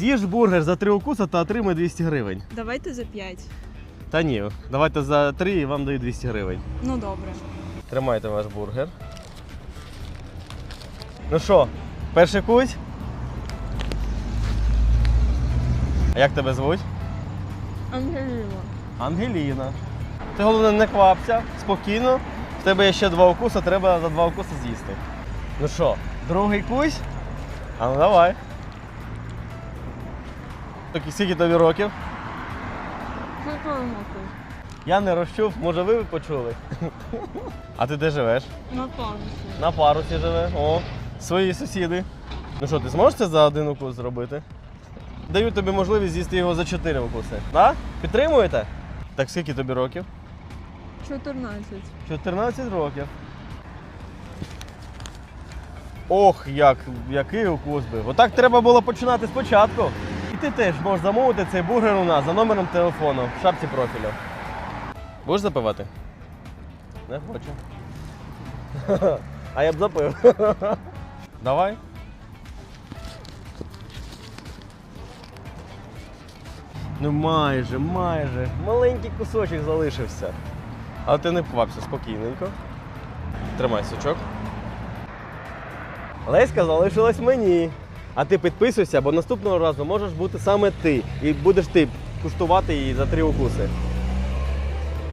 З'їж бургер за три укуса та отримай 200 гривень. Давайте за 5. Та ні, давайте за три і вам даю 200 гривень. Ну добре. Тримайте ваш бургер. Ну що, перший кусь? А як тебе звуть? Ангеліна. Ангеліна. Ти головне не квапся, спокійно. В тебе є ще два укуси, треба за два укуси з'їсти. Ну що, другий кусь? А ну давай. Так, і скільки тобі років? Я не розчув, може ви почули? А ти де живеш? На пам'яті. На парусі живе. О, свої сусіди. Ну що, ти зможеш це за один укус зробити? Даю тобі можливість з'їсти його за чотири укуси. Да? Підтримуєте? Так скільки тобі років? 14. 14 років. Ох, як, який укус би. Отак треба було починати спочатку. Ти теж можеш замовити цей бургер у нас за номером телефону в шапці профілю. Будеш запивати? Не хочу. А я б запив. Давай. Ну майже, майже. Маленький кусочок залишився. Але ти не вквапся спокійненько. Тримай сучок. Леська залишилась мені. А ти підписуйся, бо наступного разу можеш бути саме ти. І будеш ти куштувати її за три укуси.